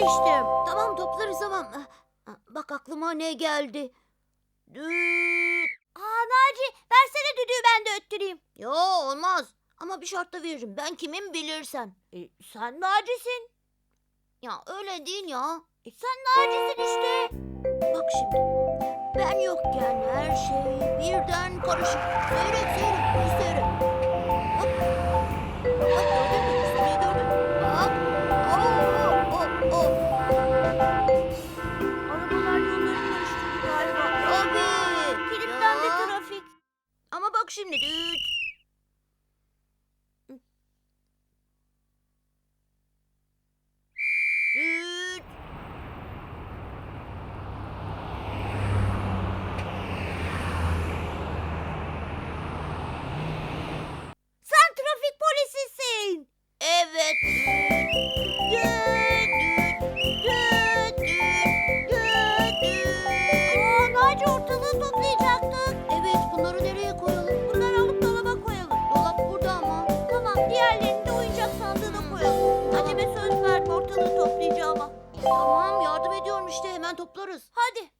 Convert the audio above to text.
demiştim. Tamam toplarız tamam. Ah, Bak aklıma ne geldi. Düt. Aa Naci versene düdüğü ben de öttüreyim. Yo olmaz. Ama bir şartla veririm. Ben kimim bilirsen. E, sen Naci'sin. Ya öyle değil ya. E, sen Naci'sin işte. Bak şimdi. Ben yokken her şey birden karışık. Seyret bak şimdi. Düt. Tamam yardım ediyorum işte hemen toplarız. Hadi.